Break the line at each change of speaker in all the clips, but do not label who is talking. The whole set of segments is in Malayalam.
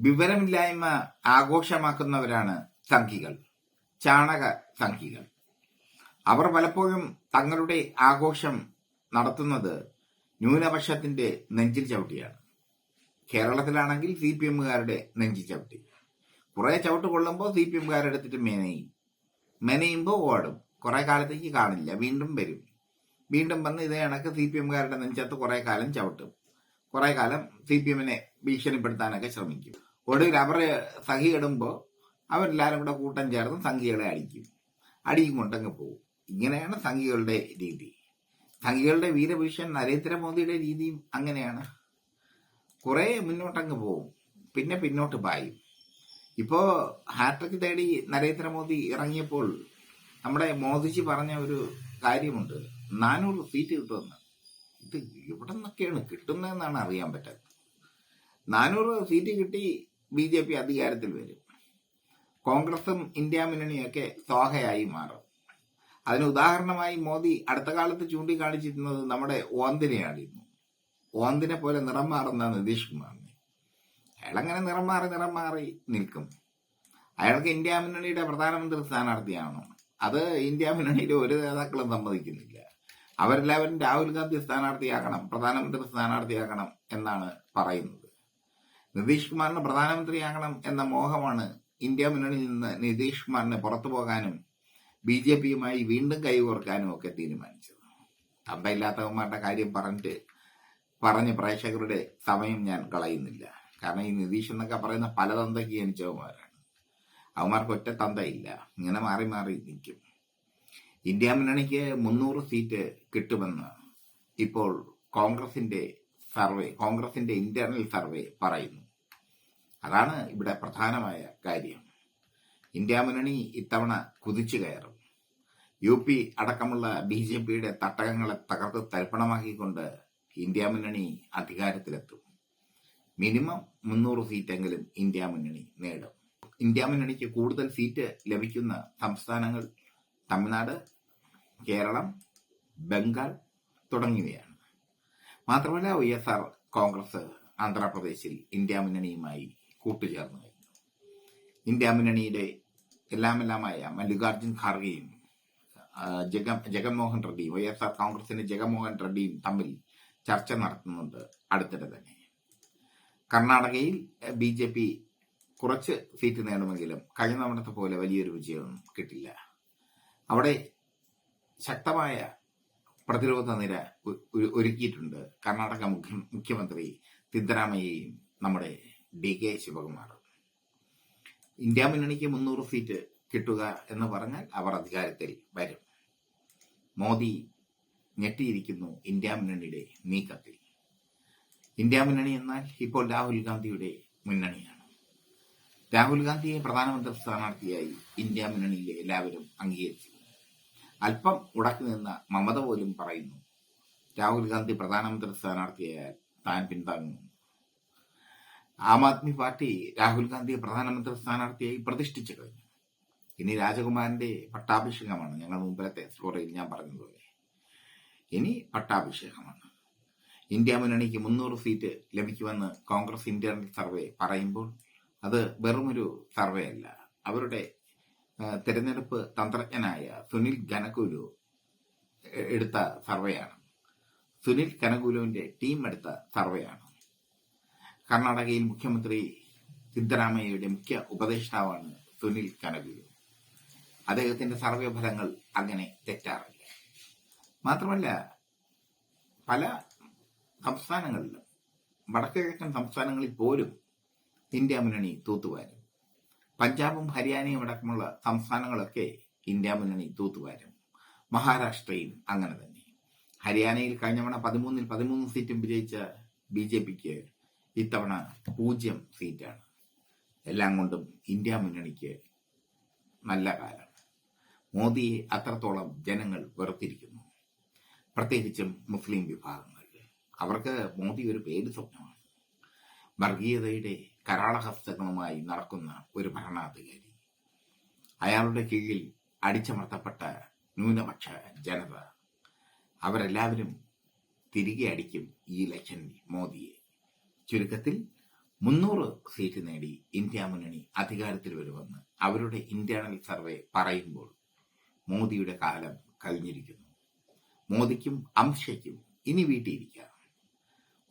വിവരമില്ലായ്മ ആഘോഷമാക്കുന്നവരാണ് സംഘികൾ ചാണക സംഘികൾ. അവർ പലപ്പോഴും തങ്ങളുടെ ആഘോഷം നടത്തുന്നത് ന്യൂനപക്ഷത്തിന്റെ നെഞ്ചിൽ ചവിട്ടിയാണ്. കേരളത്തിലാണെങ്കിൽ സി പി എമ്മുകാരുടെ നെഞ്ചിൽ ചവിട്ടി. കുറെ ചവിട്ട് കൊള്ളുമ്പോൾ സി പി എമ്മുകാരെടുത്തിട്ട് മെനയും. മെനയുമ്പോൾ ഓടും. കുറെ കാലത്തേക്ക് കാണില്ല. വീണ്ടും വരും. വീണ്ടും വന്ന് ഇതേ കണക്ക് സി പി എമ്മുകാരുടെ നെഞ്ചത്ത് കുറെ കാലം ചവിട്ടും. കുറെ കാലം സി പി എമ്മിനെ ഭീഷണിപ്പെടുത്താനൊക്കെ ശ്രമിക്കും. ഒടുവിൽ അവർ സഖി ഇടുമ്പോൾ അവരെല്ലാവരും കൂടെ കൂട്ടം ചേർന്ന് സംഘികളെ അടിക്കും. അടിയും കൊണ്ടങ്ങ് പോകും ഇങ്ങനെയാണ് സംഘികളുടെ രീതി. സംഘികളുടെ വീരഭീഷൻ നരേന്ദ്രമോദിയുടെ രീതിയും അങ്ങനെയാണ്. കുറെ മുന്നോട്ടങ്ങ് പോവും. പിന്നെ പിന്നോട്ട് പായും. ഇപ്പോ ഹാട്രിക് തേടി നരേന്ദ്രമോദി ഇറങ്ങിയപ്പോൾ നമ്മുടെ മോദിജി പറഞ്ഞ ഒരു കാര്യമുണ്ട്. നാനൂറ് സീറ്റ് കിട്ടുമെന്ന്. ഇത് ഇവിടെ നിന്നൊക്കെയാണ് കിട്ടുന്നതെന്നാണ് അറിയാൻ പറ്റാത്തത്. നാനൂറ് സീറ്റ് കിട്ടി ബി ജെ പി അധികാരത്തിൽ വരും. കോൺഗ്രസും ഇന്ത്യ മുന്നണിയൊക്കെ സ്വാഹയായി മാറും. അതിന് ഉദാഹരണമായി മോദി അടുത്ത കാലത്ത് ചൂണ്ടിക്കാണിച്ചിരുന്നത് നമ്മുടെ ഓന്തിനെയായിരുന്നു ഓന്തിനെ പോലെ നിറം മാറുന്ന നിതീഷ് കുമാറിനെ. അയാളങ്ങനെ നിറം മാറി നിറം മാറി നിൽക്കും? അയാൾക്ക് ഇന്ത്യ മുന്നണിയുടെ പ്രധാനമന്ത്രി സ്ഥാനാർത്ഥിയാണോ അത് ഇന്ത്യ മുന്നണിയിലെ ഒരു നേതാക്കളും സമ്മതിക്കുന്നില്ല. അവരെല്ലാവരും രാഹുൽ ഗാന്ധി സ്ഥാനാർത്ഥിയാക്കണം പ്രധാനമന്ത്രി സ്ഥാനാർത്ഥിയാക്കണം എന്നാണ് പറയുന്നത്. നിതീഷ് കുമാറിന് പ്രധാനമന്ത്രിയാകണം എന്ന മോഹമാണ് ഇന്ത്യ മുന്നണിയിൽ നിന്ന് നിതീഷ് കുമാറിന് പുറത്തു പോകാനും ബി ജെ പിയുമായി വീണ്ടും കൈകോർക്കാനും ഒക്കെ തീരുമാനിച്ചത്. തമ്പയില്ലാത്തവന്മാരുടെ കാര്യം പറഞ്ഞിട്ട് പറഞ്ഞ് പ്രേക്ഷകരുടെ സമയം ഞാൻ കളയുന്നില്ല. കാരണം ഈ നിതീഷ് എന്നൊക്കെ പറയുന്ന പല തന്തയ്ക്ക് ജനിച്ചവന്മാരാണ്. അവന്മാർക്ക് ഒറ്റ തന്തയില്ല. ഇങ്ങനെ മാറി മാറി നിൽക്കും. ഇന്ത്യ മുന്നണിക്ക് മുന്നൂറ് സീറ്റ് കിട്ടുമെന്ന് ഇപ്പോൾ കോൺഗ്രസിന്റെ സർവേ കോൺഗ്രസിന്റെ ഇന്റർണൽ സർവേ പറയുന്നു. അതാണ് ഇവിടെ പ്രധാനമായ കാര്യം. ഇന്ത്യ മുന്നണി ഇത്തവണ കുതിച്ചു കയറും. യു പി അടക്കമുള്ള ബി ജെ പിയുടെ തട്ടകങ്ങളെ തകർത്ത് തൽപ്പണമാക്കിക്കൊണ്ട് ഇന്ത്യ മുന്നണി അധികാരത്തിലെത്തും. മിനിമം മുന്നൂറ് സീറ്റെങ്കിലും ഇന്ത്യ മുന്നണി നേടും. ഇന്ത്യ മുന്നണിക്ക് കൂടുതൽ സീറ്റ് ലഭിക്കുന്ന സംസ്ഥാനങ്ങൾ തമിഴ്നാട് കേരളം ബംഗാൾ തുടങ്ങിയവയാണ്. മാത്രമല്ല വൈ എസ് ആർ കോൺഗ്രസ് ആന്ധ്രാപ്രദേശിൽ ഇന്ത്യ മുന്നണിയുമായി കൂട്ടുചേർന്നു ഇന്ത്യ മുന്നണിയുടെ എല്ലാമെല്ലാമായ മല്ലികാർജുൻ ഖാർഗെയും ജഗ ജഗൻമോഹൻ റെഡ്ഡിയും വൈ എസ് ആർ കോൺഗ്രസിന്റെ ജഗൻമോഹൻ റെഡ്ഡിയും തമ്മിൽ ചർച്ച നടത്തുന്നുണ്ട് അടുത്തിടെ തന്നെ. കർണാടകയിൽ ബി ജെ പി കുറച്ച് സീറ്റ് നേടുമെങ്കിലും കഴിഞ്ഞ തവണത്തെ പോലെ വലിയൊരു വിജയമൊന്നും കിട്ടില്ല. അവിടെ ശക്തമായ പ്രതിരോധ നിര ഒരുക്കിയിട്ടുണ്ട് കർണാടക മുഖ്യ മുഖ്യമന്ത്രി സിദ്ധരാമയ്യയും നമ്മുടെ ഡി കെ ശിവകുമാർ. ഇന്ത്യ മുന്നണിക്ക് മുന്നൂറ് സീറ്റ് കിട്ടുക എന്ന് പറഞ്ഞാൽ അവർ അധികാരത്തിൽ വരും. മോദി ഞെട്ടിയിരിക്കുന്നു ഇന്ത്യ മുന്നണിയുടെ നീക്കത്തിൽ. ഇന്ത്യ മുന്നണി എന്നാൽ ഇപ്പോൾ രാഹുൽ ഗാന്ധിയുടെ മുന്നണിയാണ്. രാഹുൽ ഗാന്ധിയെ പ്രധാനമന്ത്രി സ്ഥാനാർത്ഥിയായി ഇന്ത്യ മുന്നണിയിലെ എല്ലാവരും അംഗീകരിച്ചു അല്പം ഉടക്കി നിന്ന മമത പോലും പറയുന്നു രാഹുൽ ഗാന്ധി പ്രധാനമന്ത്രി സ്ഥാനാർത്ഥിയായാൽ താൻ പിന്താങ്ങുന്നു ആം ആദ്മി പാർട്ടി രാഹുൽ ഗാന്ധിയെ പ്രധാനമന്ത്രി സ്ഥാനാർത്ഥിയായി പ്രതിഷ്ഠിച്ചു കഴിഞ്ഞു. ഇനി രാജകുമാരന്റെ പട്ടാഭിഷേകമാണ് ഞങ്ങൾ മുമ്പിലത്തെ സ്റ്റോറിയിൽ ഞാൻ പറഞ്ഞതുപോലെ. ഇനി പട്ടാഭിഷേകമാണ്. ഇന്ത്യ മുന്നണിക്ക് മുന്നൂറ് സീറ്റ് ലഭിക്കുമെന്ന് കോൺഗ്രസ് ഇന്റർണൽ സർവേ പറയുമ്പോൾ അത് വെറുമൊരു സർവേ അല്ല. അവരുടെ തിരഞ്ഞെടുപ്പ് തന്ത്രജ്ഞനായ സുനിൽ ഗനകുലു എടുത്ത സർവേയാണ്. സുനിൽ കനകുലുവിന്റെ ടീം എടുത്ത സർവേയാണ്. കർണാടകയിൽ മുഖ്യമന്ത്രി സിദ്ധരാമയ്യയുടെ മുഖ്യ ഉപദേഷ്ടാവാണ് സുനിൽ കനകുലു അദ്ദേഹത്തിന്റെ സർവേ ഫലങ്ങൾ അങ്ങനെ തെറ്റാറില്ല. മാത്രമല്ല പല സംസ്ഥാനങ്ങളിലും വടക്കുകിഴക്കൻ സംസ്ഥാനങ്ങളിൽ പോലും ഇന്ത്യ മുന്നണി തൂത്തുവാരും. പഞ്ചാബും ഹരിയാനയും അടക്കമുള്ള സംസ്ഥാനങ്ങളൊക്കെ ഇന്ത്യ മുന്നണി തൂത്തുവാരും. മഹാരാഷ്ട്രയും അങ്ങനെ തന്നെ. ഹരിയാനയിൽ കഴിഞ്ഞ പതിമൂന്നിൽ പതിമൂന്ന് സീറ്റും വിജയിച്ച ബി ജെ പിക്ക് ഇത്തവണ പൂജ്യം സീറ്റാണ്. എല്ലാം കൊണ്ടും ഇന്ത്യ മുന്നണിക്ക് നല്ല കാലം. മോദിയെ അത്രത്തോളം ജനങ്ങൾ വെറുത്തിരിക്കുന്നു. പ്രത്യേകിച്ചും മുസ്ലിം വിഭാഗങ്ങൾ. അവർക്ക് മോദി ഒരു പേര് സ്വപ്നമാണ്. വർഗീയതയുടെ കരാളഹസ്തങ്ങളുമായി നടക്കുന്ന ഒരു ഭരണാധികാരി. അയാളുടെ കീഴിൽ അടിച്ചമർത്തപ്പെട്ട ന്യൂനപക്ഷ ജനത. അവരെല്ലാവരും തിരികെ അടിക്കും ഈ ഇലക്ഷനിൽ മോദിയെ. ചുരുക്കത്തിൽ മുന്നൂറ് സീറ്റ് നേടി ഇന്ത്യ മുന്നണി അധികാരത്തിൽ വരുമെന്ന് അവരുടെ ഇന്റേണൽ സർവേ പറയുമ്പോൾ മോദിയുടെ കാലം കഴിഞ്ഞിരിക്കുന്നു മോദിക്കും അംശയ്ക്കും ഇനി വീട്ടിയിരിക്കാം.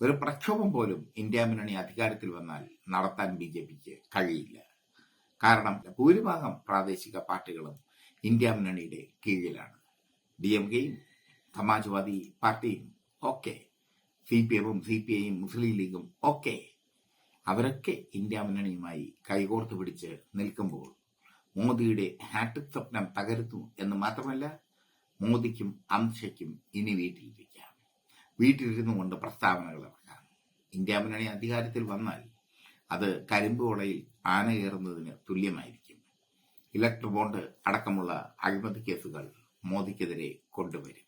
ഒരു പ്രക്ഷോഭം പോലും ഇന്ത്യ മുന്നണി അധികാരത്തിൽ വന്നാൽ നടത്താൻ ബി ജെ പിക്ക് കഴിയില്ല. കാരണം ഭൂരിഭാഗം പ്രാദേശിക പാർട്ടികളും ഇന്ത്യ മുന്നണിയുടെ കീഴിലാണ്. ഡി എം കെയും സമാജ്വാദി പാർട്ടിയും ഒക്കെ സി പി എമ്മും സി പി ഐയും മുസ്ലിം ലീഗും ഒക്കെ അവരൊക്കെ ഇന്ത്യ മുന്നണിയുമായി കൈകോർത്ത് പിടിച്ച് നിൽക്കുമ്പോൾ മോദിയുടെ ഹാട്രിക് സ്വപ്നം തകരുന്നു എന്ന് മാത്രമല്ല മോദിക്കും അംശയ്ക്കും ഇനി വീട്ടിലിരിക്കാം. വീട്ടിലിരുന്നു കൊണ്ട് പ്രസ്താവനകൾ ഇറക്കാം. ഇന്ത്യ മുന്നണി അധികാരത്തിൽ വന്നാൽ അത് കരിമ്പ് കൊളയിൽ ആന കയറുന്നതിന് തുല്യമായിരിക്കും. ഇലക്ട്രോ ബോണ്ട് അടക്കമുള്ള അഴിമതി കേസുകൾ മോദിക്കെതിരെ കൊണ്ടുവരും.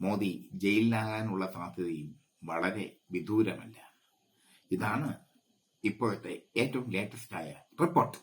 മോദി ജയിലിലാകാനുള്ള സാധ്യതയും വളരെ വിദൂരമല്ല. ഇതാണ് ഇപ്പോഴത്തെ ഏറ്റവും ലേറ്റസ്റ്റായ റിപ്പോർട്ട്